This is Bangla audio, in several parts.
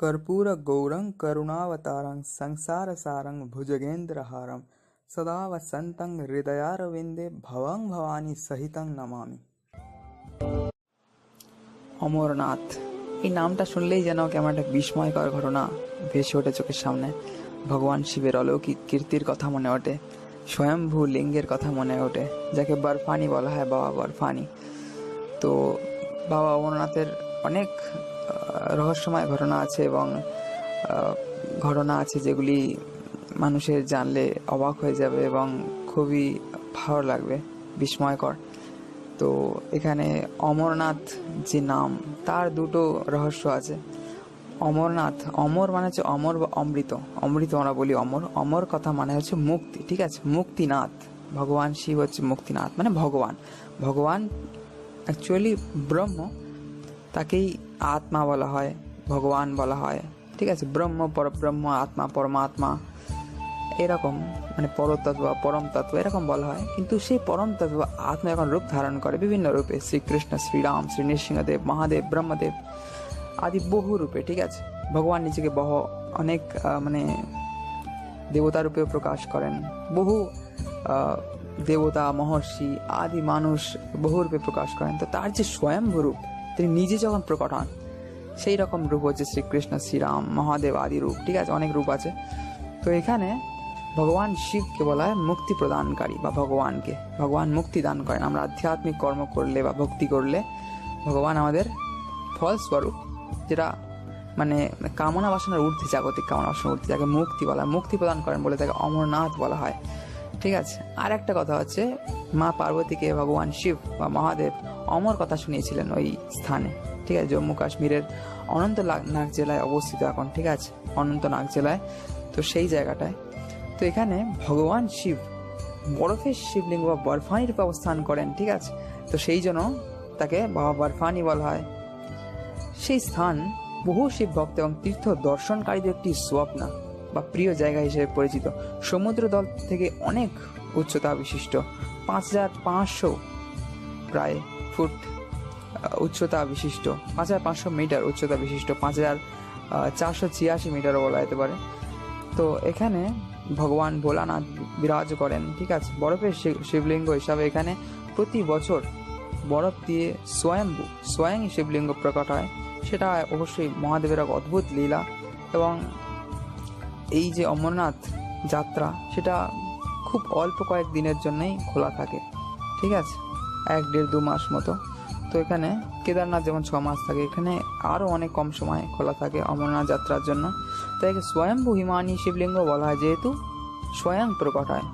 कर्पूरगौरं करुणावतारं संसारसारं भुजगेन्द्रहारं सदा वसन्तं हृदयारविन्दे भवं भवानी সহিতং নমামি অমরনাথ এই নামটা শুনলেই যেন কেমন একটা বিস্ময়কর ঘটনা ভেসে ওঠে চোখের সামনে ভগবান শিবের অলৌকিক কীর্তির কথা মনে ওঠে স্বয়ম্ভু লিঙ্গের কথা মনে ওঠে যাকে বরফানি বলা হয় বাবা বরফানি তো বাবা অমরনাথের অনেক আহ, রহস্যময় ঘটনা আছে এবং ঘটনা আছে যেগুলি মানুষের জানলে অবাক হয়ে যাবে এবং খুবই ভালো লাগবে, বিস্ময়কর। তো এখানে অমরনাথ যে নাম, তার দুটো রহস্য আছে। অমরনাথ, অমর মানে হচ্ছে অমর বা অমৃত। অমৃত আমরা বলি অমর। অমর কথা মানে হচ্ছে মুক্তি, ঠিক আছে? মুক্তিনাথ। ভগবান শিব হচ্ছে মুক্তিনাথ মানে ভগবান। ভগবান অ্যাকচুয়ালি ব্রহ্ম, তাকেই আত্মা বলা হয়, ভগবান বলা হয়। ঠিক আছে, ব্রহ্ম, পরব্রহ্ম, আত্মা, পরমাত্মা। এরকম মানে পরতত্ত্ব পরম তত্ত্ব এরকম বলা হয়। কিন্তু সেই পরম তত্ত্ব আত্মা এখন রূপ ধারণ করে বিভিন্ন রূপে। শ্রীকৃষ্ণ, শ্রীরাম, শ্রী নৃসিংহদেব, মহাদেব, ব্রহ্মদেব আদি বহু রূপে, ঠিক আছে? ভগবান নিজেকে বহ, অনেক মানে দেবতা রূপেও প্রকাশ করেন। বহু দেবতা, মহর্ষি আদি মানুষ বহু রূপে প্রকাশ করেন। তো তার যে স্বয়ম্ভূ রূপ তিনি নিজে যখন প্রকট হন, সেই রকম রূপ হচ্ছে শ্রীকৃষ্ণ, শ্রীরাম, মহাদেব আদি রূপ, ঠিক আছে? অনেক রূপ আছে। তো এখানে ভগবান শিবকে বলা হয় মুক্তি প্রদানকারী বা ভগবানকে। ভগবান মুক্তি দান করেন। আমরা আধ্যাত্মিক কর্ম করলে বা ভক্তি করলে ভগবান আমাদের ফলস্বরূপ যেটা মানে কামনা বাসনার ঊর্ধ্বে, জাগতিক কামনা বাসনার ঊর্ধ্বে যাকে মুক্তি বলা মুক্তি প্রদান করেন বলে তাকে অমরনাথ বলা হয়। ঠিক আছে? আর একটা কথা হচ্ছে মা পার্বতীকে ভগবান শিব বা মহাদেব অমর কথা শুনিয়েছিলেন ওই স্থানে। ঠিক আছে, জম্মু কাশ্মীরের অনন্তনাগ জেলায় অবস্থিত এখন, ঠিক আছে? অনন্তনাগ জেলায়, তো সেই জায়গাটায়। তো এখানে ভগবান শিব, বরফের শিবলিঙ্গ বা বরফানি রূপে অবস্থান করেন, ঠিক আছে? তো সেই জন্য তাকে বাবা বরফানি বলা হয়। সেই স্থান বহু শিব ভক্ত এবং তীর্থ দর্শনকারীদের একটি স্বপ্ন বা প্রিয় জায়গা হিসেবে পরিচিত। সমুদ্র দল থেকে অনেক উচ্চতা বিশিষ্ট পাঁচ হাজার পাঁচশো প্রায় ফুট উচ্চতা বিশিষ্ট। পাঁচ হাজার পাঁচশো মিটার উচ্চতা বিশিষ্ট, পাঁচ হাজার চারশো ছিয়াশি মিটারও বলা যেতে পারে। তো এখানে ভগবান ভোলানাথ বিরাজ করেন, ঠিক আছে? বরফের শিব- শিবলিঙ্গ হিসাবে এখানে প্রতি বছর বরফ দিয়ে স্বয়ম্ভু স্বয়ং শিবলিঙ্গ প্রকট হয়। সেটা অবশ্যই মহাদেবের এক অদ্ভুত লীলা এবং এই যে অমরনাথ যাত্রা, সেটা খুব অল্প কয়েক দিনের জন্যই খোলা থাকে, ঠিক আছে? এক দেড় দু মাস মতো। তো এখানে কেদারনাথ যেমন ছ মাস থাকে, এখানে আরও অনেক কম সময় খোলা থাকে অমরনাথ যাত্রার জন্য। তো একে স্বয়ম্ভু হিমানী শিবলিঙ্গ বলা হয়, যেহেতু স্বয়ং প্রকট হয়।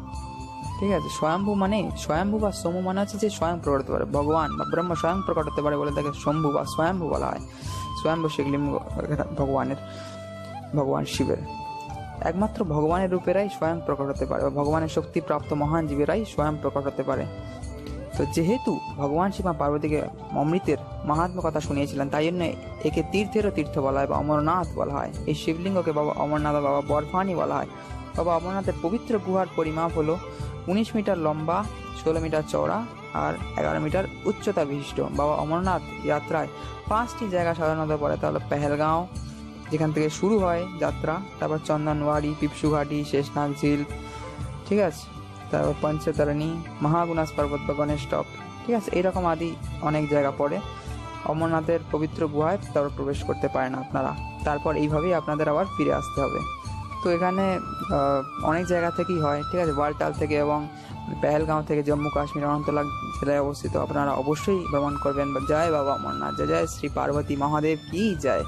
ঠিক আছে, স্বয়ম্ভু মানে স্বয়ম্ভু বা সমু মানে হচ্ছে যে স্বয়ং প্রকট হতে পারে, ভগবান বা ব্রহ্ম স্বয়ং প্রকট হতে পারে বলে তাকে শম্ভু বা স্বয়ম্ভু বলা হয়। স্বয়ম্ভু শিবলিঙ্গ ভগবানের, ভগবান শিবের। একমাত্র ভগবানের রূপেরাই স্বয়ং প্রকট হতে পারে বা ভগবানের শক্তিপ্রাপ্ত মহান জীবেরাই স্বয়ং প্রকট হতে পারে। তো যেহেতু ভগবান শিবা পার্বতীকে অমৃতের মাহাত্ম কথা শুনিয়েছিলেন, তাই জন্য একে তীর্থেরও তীর্থ বলা হয় বা অমরনাথ বলা হয়। এই শিবলিঙ্গকে বাবা অমরনাথ বাবা বরফানি বলা হয়। বাবা অমরনাথের পবিত্র গুহার পরিমাপ হলো উনিশ মিটার লম্বা, ষোলো মিটার চওড়া আর এগারো মিটার উচ্চতা বিশিষ্ট। বাবা অমরনাথ যাত্রায় পাঁচটি জায়গা সাধারণত পড়ে, তা হলো পেহেলগাঁও, যেখান থেকে শুরু হয় যাত্রা, তারপর চন্দনওয়াড়ি, পিপসুঘাটি, শেষনাগ ঝিল, ঠিক আছে? তারপর পঞ্চতরণী মহাগুনাস পর্বত বা গণেশ টপ। ঠিক আছে এইরকম আদি অনেক জায়গা পড়ে। অমরনাথের পবিত্র গুহায় তারপর প্রবেশ করতে পারেন আপনারা। তারপর এইভাবেই আপনাদের আবার ফিরে আসতে হবে। তো এখানে অনেক জায়গা থেকেই হয়, ঠিক আছে? ওয়ালটাল থেকে এবং পেহেলগাঁও থেকে জম্মু কাশ্মীর অনন্তনাগ জেলায় অবস্থিত। আপনারা অবশ্যই ভ্রমণ করবেন। জয় বাবা অমরনাথ, জয় জয় শ্রী পার্বতী মহাদেব, কি জয়!